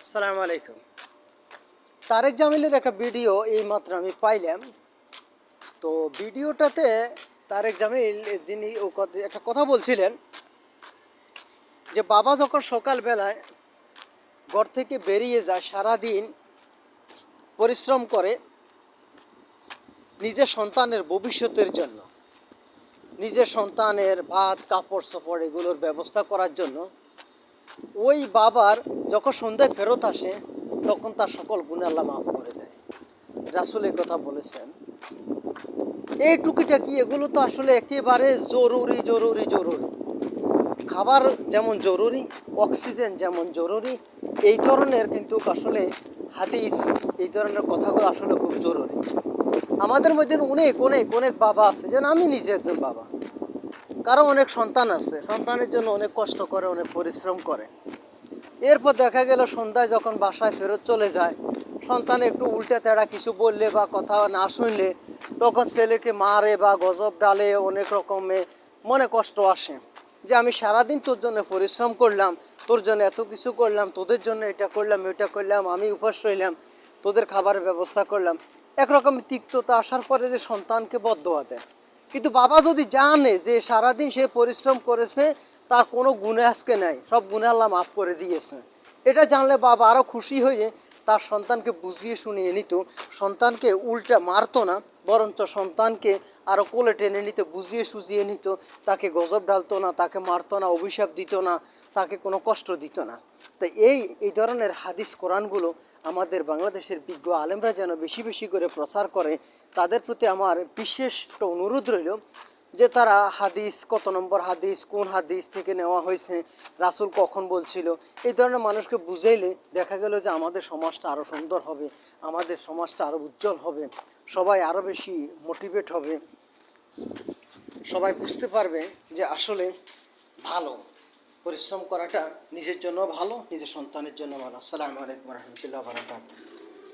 আসসালামু আলাইকুম। তারেক জামিলের একটা ভিডিও এই মাত্র আমি পাইলাম। তো ভিডিওটাতে তারেক জামিল, যিনি একটা কথা বলছিলেন যে, বাবা যখন সকালবেলায় ঘর থেকে বেরিয়ে যায়, সারাদিন পরিশ্রম করে নিজের সন্তানের ভবিষ্যতের জন্য, নিজের সন্তানের ভাত কাপড় চোপড় এগুলোর ব্যবস্থা করার জন্য ওই বাবার যখন সন্ধ্যায় ফেরত আসে, তখন তার সকল গুণে আল্লাহ মাফ করে দেয়। রাসুল এই কথা বলেছেন। এই টুকিটাকি এগুলো তো আসলে একেবারে জরুরি জরুরি জরুরি। খাবার যেমন জরুরি, অক্সিজেন যেমন জরুরি, এই ধরনের কিন্তু আসলে হাদিস, এই ধরনের কথাগুলো আসলে খুব জরুরি। আমাদের মধ্যে অনেক অনেক অনেক বাবা আছে। যেন আমি নিজে একজন বাবা। কারও অনেক সন্তান আছে, সন্তানের জন্য অনেক কষ্ট করে, অনেক পরিশ্রম করে। এরপর দেখা গেল সন্ধ্যায় যখন বাসায় ফেরত চলে যায়, সন্তান একটু উল্টে তেড়া কিছু বললে বা কথা না শুনলে, তখন ছেলেকে মারে বা গজব ডালে অনেক রকমে মনে কষ্ট আসে। যে আমি সারাদিন তোর জন্য পরিশ্রম করলাম, তোর জন্য এত কিছু করলাম, তোদের জন্য এটা করলাম এটা করলাম, আমি উপাস রইলাম, তোদের খাবারের ব্যবস্থা করলাম। একরকম তিক্ততা আসার পরে যে সন্তানকে বদোয়া দেয়। কিন্তু বাবা যদি জানে যে সারাদিন সে পরিশ্রম করেছে, তার কোনো গুণে আজকে নাই। সব গুণে আল্লাহ মাফ করে দিয়েছে। এটা জানলে বাবা আরও খুশি হয়ে তার সন্তানকে বুঝিয়ে শুনিয়ে নিত। সন্তানকে উল্টা মারতো না, বরঞ্চ সন্তানকে আরও কোলে টেনে নিত, বুঝিয়ে সুজিয়ে নিত। তাকে গজব ডালতো না, তাকে মারতো না, অভিশাপ দিত না, তাকে কোনো কষ্ট দিত না। তো এই এই ধরনের হাদিস, কোরআনগুলো আমাদের বাংলাদেশের বিজ্ঞ আলেমরা যেন বেশি বেশি করে প্রচার করে, তাদের প্রতি আমার বিশেষ একটা অনুরোধ রইল যে তারা হাদিস, কত নম্বর হাদিস, কোন হাদিস থেকে নেওয়া হয়েছে, রাসূল কখন বলছিল, এই ধরনের মানুষকে বুঝাইলে দেখা গেল যে আমাদের সমাজটা আরও সুন্দর হবে, আমাদের সমাজটা আরও উজ্জ্বল হবে, সবাই আরও বেশি মোটিভেট হবে। সবাই বুঝতে পারবে যে আসলে ভালো। পরিশ্রম করাটা নিজের জন্য ভালো নিজের সন্তানের জন্য ভালো। আসসালামু আলাইকুম রহমতুল্লাহ বারাকাতুহু।